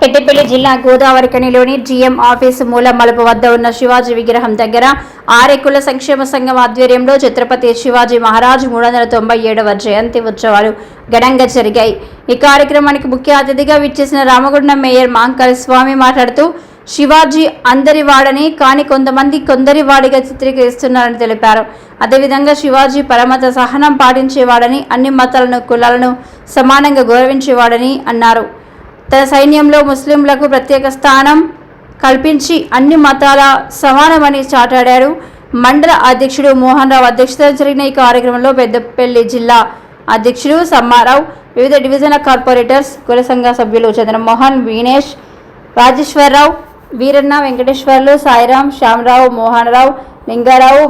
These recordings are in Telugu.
పెద్దపల్లి జిల్లా గోదావరికనిలోని జీఎం ఆఫీసు మూల మలుపు వద్ద ఉన్న శివాజీ విగ్రహం దగ్గర ఆరెకుల సంక్షేమ సంఘం ఆధ్వర్యంలో ఛత్రపతి శివాజీ మహారాజ్ మూడు వందల తొంభై ఏడవ జయంతి ఉత్సవాలు ఘనంగా జరిగాయి. ఈ కార్యక్రమానికి ముఖ్య అతిథిగా విచ్చేసిన రామగుండం మేయర్ మాంకల్ స్వామి మాట్లాడుతూ శివాజీ అందరి వాడని కానీ కొంతమంది కొందరి వాడిగా చిత్రీకరిస్తున్నారని తెలిపారు. అదేవిధంగా శివాజీ పరమత సహనం పాటించేవాడని అన్ని మతాలను కులాలను సమానంగా గౌరవించేవాడని అన్నారు. తన సైన్యంలో ముస్లింలకు ప్రత్యేక స్థానం కల్పించి అన్ని మతాల సమానమని చాటాడారు. మండల అధ్యక్షుడు మోహన్ రావు అధ్యక్షతన జరిగిన ఈ కార్యక్రమంలో పెద్దపల్లి జిల్లా అధ్యక్షుడు సమ్మారావు వివిధ డివిజనల్ కార్పొరేటర్స్ కుల సంఘ సభ్యులు చంద్రమోహన్ వీనేష్ రాజేశ్వరరావు వీరన్న వెంకటేశ్వర్లు సాయిరాం శ్యామరావు మోహన్ రావు లింగారావు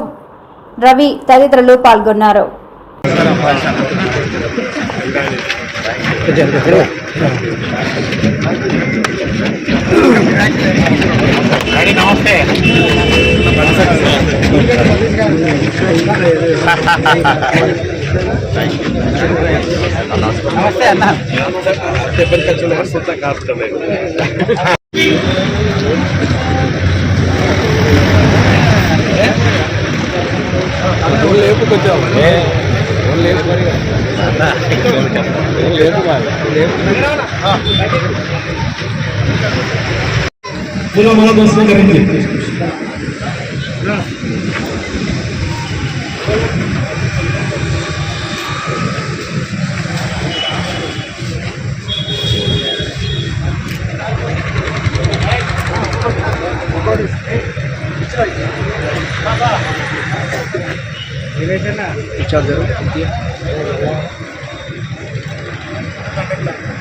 రవి తదితరులు పాల్గొన్నారు. నమస్తే అన్న. లేపు కొంచెం లేపు మరి లేపు फुलं मला बसणं करायचे छत्रपती शिवाजी महाराज की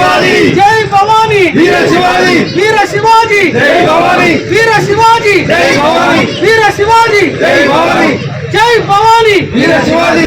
శివాజీ జై భవానీ వీర శివాజీ వీర శివాజీ జై భవానీ వీర శివాజీ జై భవానీ వీర శివాజీ జై భవానీ జై భవానీ వీర శివాజీ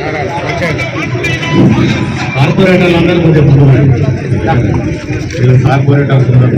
కార్పొరేటర్లు అందరూ కొంచెం ముందు కార్పొరేటర్స్ ఉన్నారు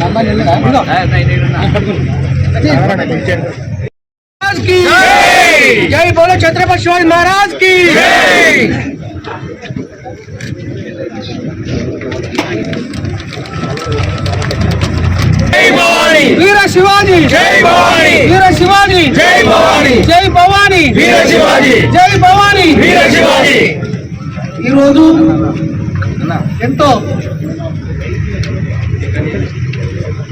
నంబర్ నిన్నదా? ఇదిగో. महाराज की जय बोलो छत्रपति शिवाजी महाराज की జై భవాని वीर शिवाजी జై భవాని वीर शिवाजी జై భవాని జై భవానీ వీర శివాజీ జై భవానీ వీర శివాజీ ఈరోజు ఎంతో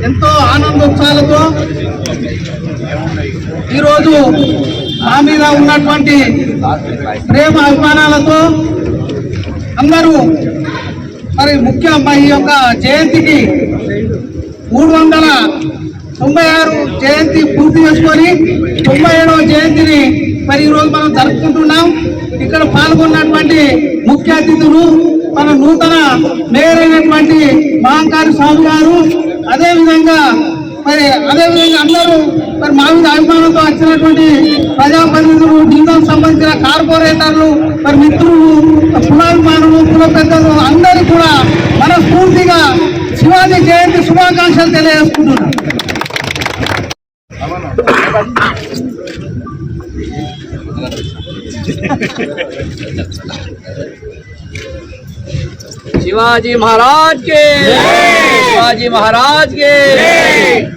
ఎంతో ఆనందోత్సాహాలతో ఈరోజు మా మీద ఉన్నటువంటి ప్రేమ అభిమానాలతో అందరూ మరి ముఖ్య మా ఈ యొక్క జయంతికి మూడు వందల తొంభై ఆరు జయంతి పూర్తి చేసుకొని తొంభై ఏడవ జయంతిని మరి ఈరోజు మనం జరుపుకుంటున్నాం. ఇక్కడ పాల్గొన్నటువంటి ముఖ్య అతిథులు మన నూతన మేయర్ అయినటువంటి మహంకారి స్వామి గారు. అదేవిధంగా మరి అదే విధంగా అందరూ మరి మా మీద అభిమానంతో వచ్చినటువంటి ప్రజాప్రతినిధులు డివిజన్ సంబంధించిన కార్పొరేటర్లు మరి మిత్రులు కులాభిమానులు కుల పెద్దలు అందరూ కూడా మనస్ఫూర్తిగా శివాజీ జయంతి శుభాకాంక్షలు తెలియజేసుకుంటున్నాం शिवाजी महाराज के शिवाजी महाराज के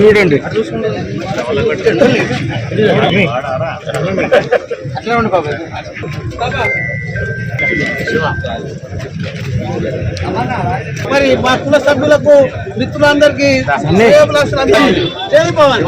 చూడండి. మరి మా కుల సభ్యులకు మిత్రులందరికీ జై భవాని.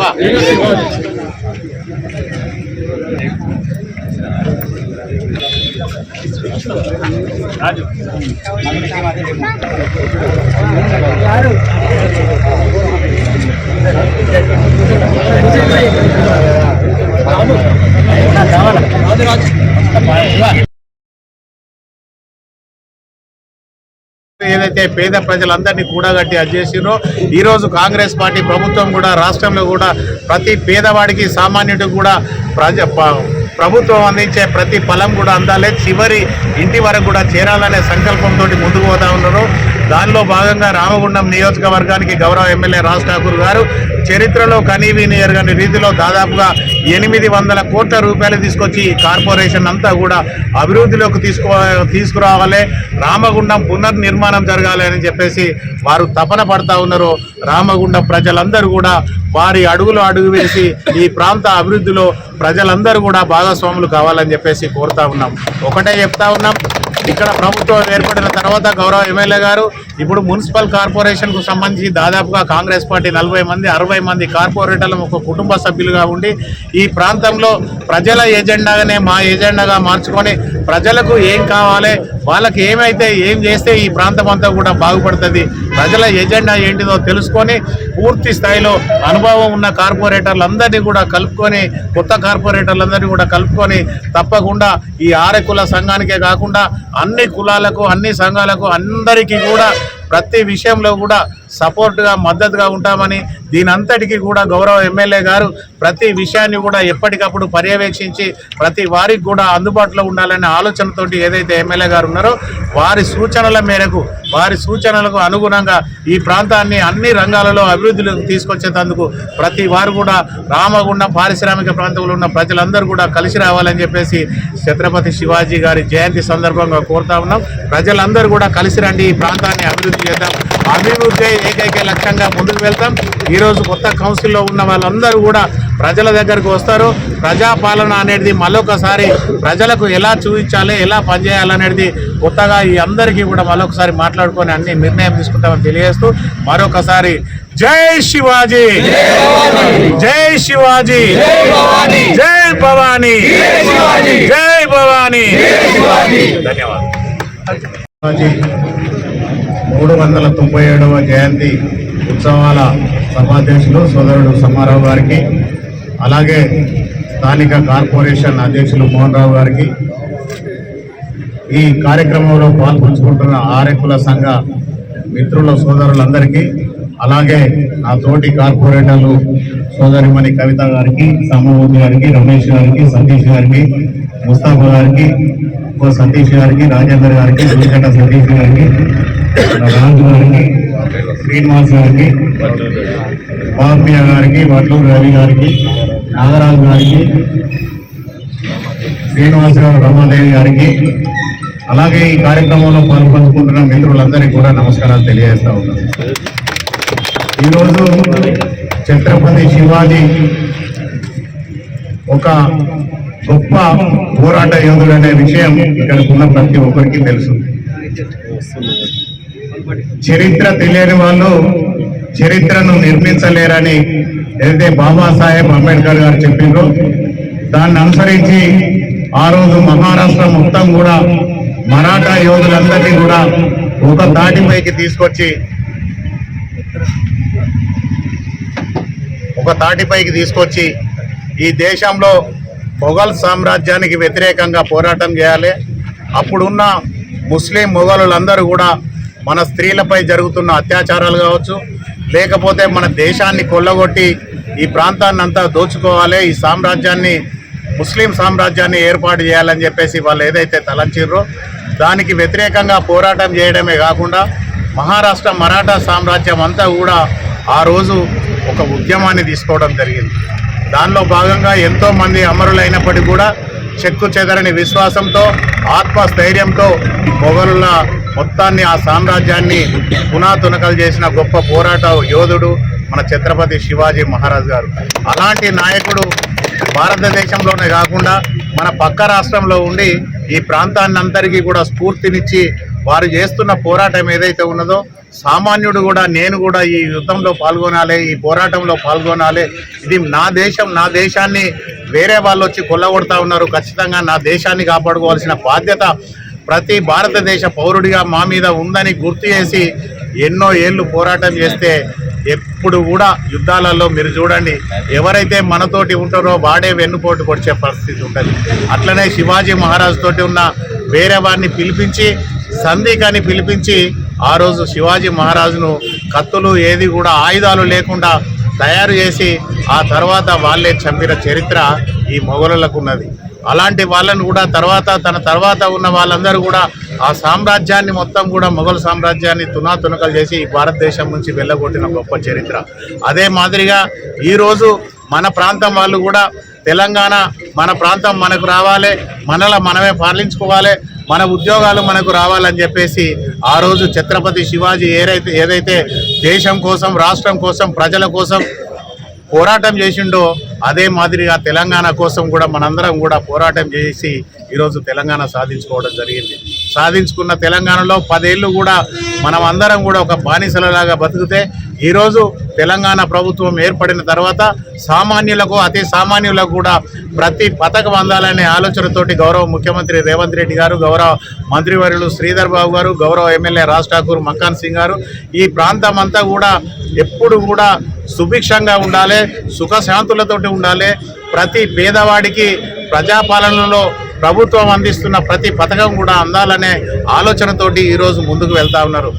ఏదైతే పేద ప్రజలందరినీ కూడగట్టి అది చేసిరో ఈరోజు కాంగ్రెస్ పార్టీ ప్రభుత్వం కూడా రాష్ట్రంలో కూడా ప్రతి పేదవాడికి సామాన్యుడికి కూడా ప్రజ ప్రభుత్వం అందించే ప్రతి ఫలం కూడా అందాలి. చివరి ఇంటి వరకు కూడా చేరాలనే సంకల్పంతో ముందుకు పోతా ఉన్నారు. దానిలో భాగంగా రామగుండం నియోజకవర్గానికి గౌరవ ఎమ్మెల్యే రాజ్ ఠాకూర్ గారు చరిత్రలో కనీవిని ఎరగని రీతిలో దాదాపుగా ఎనిమిది వందల కోట్ల రూపాయలు తీసుకొచ్చి ఈ కార్పొరేషన్ అంతా కూడా అభివృద్ధిలోకి తీసుకో తీసుకురావాలి. రామగుండం పునర్నిర్మాణం జరగాలి అని చెప్పేసి వారు తపన పడతా ఉన్నారు. రామగుండం ప్రజలందరూ కూడా వారి అడుగులు అడుగు వేసి ఈ ప్రాంత అభివృద్ధిలో ప్రజలందరూ కూడా భాగస్వాములు కావాలని చెప్పేసి కోరుతా ఉన్నాం. ఒకటే చెప్తా ఉన్నాం. ఇక్కడ ప్రభుత్వం ఏర్పడిన తర్వాత గౌరవ ఎమ్మెల్యే గారు ఇప్పుడు మున్సిపల్ కార్పొరేషన్కు సంబంధించి దాదాపుగా కాంగ్రెస్ పార్టీ నలభై మంది అరవై మంది కార్పొరేటర్లు ఒక కుటుంబ సభ్యులుగా ఉండి ఈ ప్రాంతంలో ప్రజల ఏజెండాగానే మా ఏజెండాగా మార్చుకొని ప్రజలకు ఏం కావాలి వాళ్ళకి ఏమైతే ఏం చేస్తే ఈ ప్రాంతం అంతా కూడా బాగుపడుతుంది ప్రజల ఎజెండా ఏంటిదో తెలుసుకొని పూర్తి స్థాయిలో అనుభవం ఉన్న కార్పొరేటర్లందరినీ కూడా కలుపుకొని కొత్త కార్పొరేటర్లందరినీ కూడా కలుపుకొని తప్పకుండా ఈ ఆరే కుల సంఘానికే కాకుండా అన్ని కులాలకు అన్ని సంఘాలకు అందరికీ కూడా ప్రతి విషయంలో కూడా సపోర్ట్గా మద్దతుగా ఉంటామని దీని అంతటికీ కూడా గౌరవ ఎమ్మెల్యే గారు ప్రతి విషయాన్ని కూడా ఎప్పటికప్పుడు పర్యవేక్షించి ప్రతి వారికి కూడా అందుబాటులో ఉండాలనే ఆలోచనతోటి ఏదైతే ఎమ్మెల్యే గారు ఉన్నారో వారి సూచనల మేరకు వారి సూచనలకు అనుగుణంగా ఈ ప్రాంతాన్ని అన్ని రంగాలలో అభివృద్ధిలోకి తీసుకొచ్చేందుకు ప్రతి వారు కూడా రామగుండం పారిశ్రామిక ప్రాంతంలో ఉన్న ప్రజలందరూ కూడా కలిసి రావాలని చెప్పేసి ఛత్రపతి శివాజీ గారి జయంతి సందర్భంగా కోరుతా ఉన్నాం. ప్రజలందరూ కూడా కలిసి రండి ఈ ప్రాంతాన్ని అభివృద్ధి చేద్దాం. అభివృద్ధి ఏకైక లక్ష్యంగా ముందుకు వెళ్తాం. ఈరోజు కొత్త కౌన్సిల్లో ఉన్న వాళ్ళందరూ కూడా ప్రజల దగ్గరకు వస్తారు. ప్రజాపాలన అనేది మరొకసారి ప్రజలకు ఎలా చూపించాలి ఎలా పనిచేయాలనేది కొత్తగా ఈ అందరికీ కూడా మరొకసారి మాట్లాడుకొని అన్ని నిర్ణయం తీసుకుంటామని తెలియజేస్తూ మరొకసారి జై శివాజీ. జై శివాజీ. జై భవానీ. జై భవానీ. ధన్యవాదాలు. మూడు వందల తొంభై ఏడవ జయంతి ఉత్సవాల సభాధ్యక్షులు సోదరుడు సమ్మారావు గారికి అలాగే స్థానిక కార్పొరేషన్ అధ్యక్షులు మోహన్ రావు గారికి ఈ కార్యక్రమంలో పాల్పంచుకుంటున్న ఆరెక్కుల సంఘ మిత్రుల సోదరులందరికీ అలాగే నా తోటి కార్పొరేటర్లు సోదరిమణి కవిత గారికి సామూర్తి గారికి రమేష్ గారికి సతీష్ గారికి ముస్తాఫా గారికి ఓ సతీష్ గారికి రాజేందర్ గారికి వెంకట సతీష్ గారికి రాజు గారికి శ్రీనివాస్ గారికి బాబియా గారికి వడ్లూరు రవి గారికి నాగరాజు గారికి శ్రీనివాస్ గారు రమాదేవి గారికి అలాగే ఈ కార్యక్రమంలో పాల్పంచుకుంటున్న మిత్రులందరికీ కూడా నమస్కారాలు తెలియజేస్తా ఉన్నాను. ఈరోజు ఛత్రపతి శివాజీ ఒక గొప్ప పోరాట యోధుడు అనే విషయం ఇక్కడ ఉన్న ప్రతి ఒక్కరికి తెలుసు. చరిత్ర తెలియని వాళ్ళు చరిత్రను నిర్మించలేరని ఏదైతే బాబాసాహెబ్ అంబేద్కర్ గారు చెప్పిండ్రో దాన్ని అనుసరించి ఆ రోజు మహారాష్ట్ర మొత్తం కూడా మరాఠా యోధులందరినీ కూడా ఒక తాటిపైకి తీసుకొచ్చి ఒక తాటిపైకి తీసుకొచ్చి ఈ దేశంలో మొఘల్ సామ్రాజ్యానికి వ్యతిరేకంగా పోరాటం చేయాలి. అప్పుడున్న ముస్లిం మొఘలులందరూ కూడా మన స్త్రీలపై జరుగుతున్న అత్యాచారాలు కావచ్చు లేకపోతే మన దేశాన్ని కొల్లగొట్టి ఈ ప్రాంతాన్ని అంతా దోచుకోవాలి ఈ సామ్రాజ్యాన్ని ముస్లిం సామ్రాజ్యాన్ని ఏర్పాటు చేయాలని చెప్పేసి వాళ్ళు ఏదైతే తలంచిర్రో దానికి వ్యతిరేకంగా పోరాటం చేయడమే కాకుండా మహారాష్ట్ర మరాఠా సామ్రాజ్యం అంతా కూడా ఆ రోజు ఒక ఉద్యమాన్ని తీసుకోవడం జరిగింది. దానిలో భాగంగా ఎంతోమంది అమరులైనప్పటికీ కూడా చెక్కు చెదరని విశ్వాసంతో ఆత్మస్థైర్యంతో మొఘలుల మొత్తాన్ని ఆ సామ్రాజ్యాన్ని పునాతునకలు చేసిన గొప్ప పోరాట యోధుడు మన ఛత్రపతి శివాజీ మహారాజ్ గారు. అలాంటి నాయకుడు భారతదేశంలోనే కాకుండా మన పక్క రాష్ట్రంలో ఉండి ఈ ప్రాంతాన్ని అందరికీ కూడా స్ఫూర్తినిచ్చి వారు చేస్తున్న పోరాటం ఏదైతే ఉన్నదో సామాన్యుడు కూడా నేను కూడా ఈ యుద్ధంలో పాల్గొనాలి ఈ పోరాటంలో పాల్గొనాలి. ఇది నా దేశం నా దేశాన్ని వేరే వాళ్ళు వచ్చి కొల్లగొడతా ఉన్నారు. ఖచ్చితంగా నా దేశాన్ని కాపాడుకోవాల్సిన బాధ్యత ప్రతి భారతదేశ పౌరుడిగా మా మీద ఉందని గుర్తు చేసి ఎన్నో ఏళ్ళు పోరాటం చేస్తే ఎప్పుడు కూడా యుద్ధాలలో మీరు చూడండి ఎవరైతే మనతోటి ఉంటారో వాడే వెన్నుపోటు పొడిచే పరిస్థితి ఉంటుంది. అట్లనే శివాజీ మహారాజు తోటి ఉన్న వేరే వారిని పిలిపించి సంధికాన్ని పిలిపించి ఆ రోజు శివాజీ మహారాజును కత్తులు ఏది కూడా ఆయుధాలు లేకుండా తయారు చేసి ఆ తర్వాత వాళ్ళే చంపిన చరిత్ర ఈ మొఘలులకు ఉన్నది అలాంటి వాళ్ళను కూడా తర్వాత తన తర్వాత ఉన్న వాళ్ళందరూ కూడా ఆ సామ్రాజ్యాన్ని మొత్తం కూడా మొఘల్ సామ్రాజ్యాన్ని తునాతునకలు చేసి భారతదేశం నుంచి వెళ్ళగొట్టిన గొప్ప చరిత్ర. అదే మాదిరిగా ఈరోజు మన ప్రాంతం వాళ్ళు కూడా తెలంగాణ మన ప్రాంతం మనకు రావాలి మనల మనమే పాలించుకోవాలి మన ఉద్యోగాలు మనకు రావాలని చెప్పేసి ఆ రోజు ఛత్రపతి శివాజీ ఏదైతే ఏదైతే దేశం కోసం రాష్ట్రం కోసం ప్రజల కోసం పోరాటం చేసిండో అదే మాదిరిగా తెలంగాణ కోసం కూడా మనందరం కూడా పోరాటం చేసి ఈరోజు తెలంగాణ సాధించుకోవడం జరిగింది. సాధించుకున్న తెలంగాణలో పదేళ్ళు కూడా మనం అందరం కూడా ఒక బానిసలలాగా బతికితే ఈరోజు తెలంగాణ ప్రభుత్వం ఏర్పడిన తర్వాత సామాన్యులకు అతి సామాన్యులకు కూడా ప్రతి పథకం అందాలనే ఆలోచనతోటి గౌరవ ముఖ్యమంత్రి రేవంత్ రెడ్డి గారు గౌరవ మంత్రివర్యులు శ్రీధర్ బాబు గారు గౌరవ ఎమ్మెల్యే రాజ్ ఠాకూర్ మక్కాన్ సింగ్ గారు ఈ ప్రాంతం అంతా కూడా ఎప్పుడు కూడా సుభిక్షంగా ఉండాలి సుఖశాంతులతోటి ఉండాలి. ప్రతి పేదవాడికి ప్రజాపాలనలో ప్రభుత్వం అందిస్తున్న ప్రతి పథకం కూడా అందాలనే ఆలోచనతోటి ఈరోజు ముందుకు వెళ్తా ఉన్నారు.